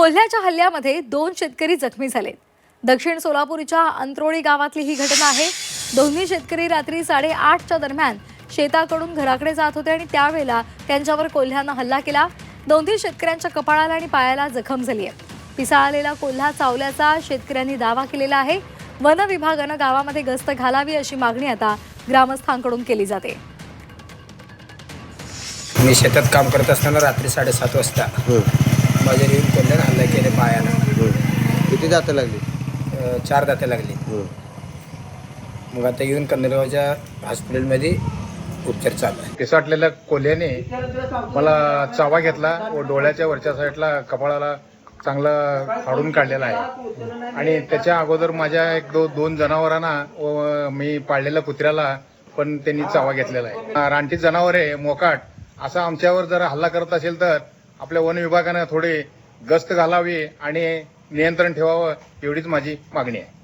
कोल्ह्याच्या हल्ल्यामध्ये दोन शेतकरी जखमी झाले. दक्षिण सोलापूरच्या अंत्रोळी गावातली ही घटना आहे. दोन्ही शेतकरी रात्री साडेआठच्या दरम्यान शेताकडून घराकडे जात होते आणि त्यावेळेला त्यांच्यावर कोल्ह्यानं हल्ला केला. दोन्ही शेतकऱ्यांच्या कपाळाला आणि पायाला जखम झाली आहे. पिसाळलेला कोल्हा चावल्याचा शेतकऱ्यांनी दावा केलेला आहे. वन विभागानं गावामध्ये गस्त घालावी अशी मागणी आता ग्रामस्थांकडून केली जाते. मी शेतात काम करत असताना रात्री साडेसात वाजता माझ्या येऊन कोल्ह्यानं हल्ला केले पायाला. किती जातं लागली? अ, चार दाते लागली. मग आता येऊन कंदरगावच्या हॉस्पिटलमध्ये उपचार चालू आहे. पिसाटलेल्या कोल्ह्याने मला चावा घेतला व डोळ्याच्या वरच्या साईडला कपाळाला चांगला फाडून काढलेला आहे. आणि त्याच्या अगोदर माझ्या एक दो दोन जनावरांना व मी पाळलेल्या कुत्र्याला पण त्यांनी चावा घेतलेला आहे. रानटी जनावर आहे मोकाट. असा आमच्यावर जर हल्ला करत असेल तर आपल्या वन विभागानं थोडी गस्त घालावी आणि नियंत्रण ठेवावं एवढीच माझी मागणी आहे.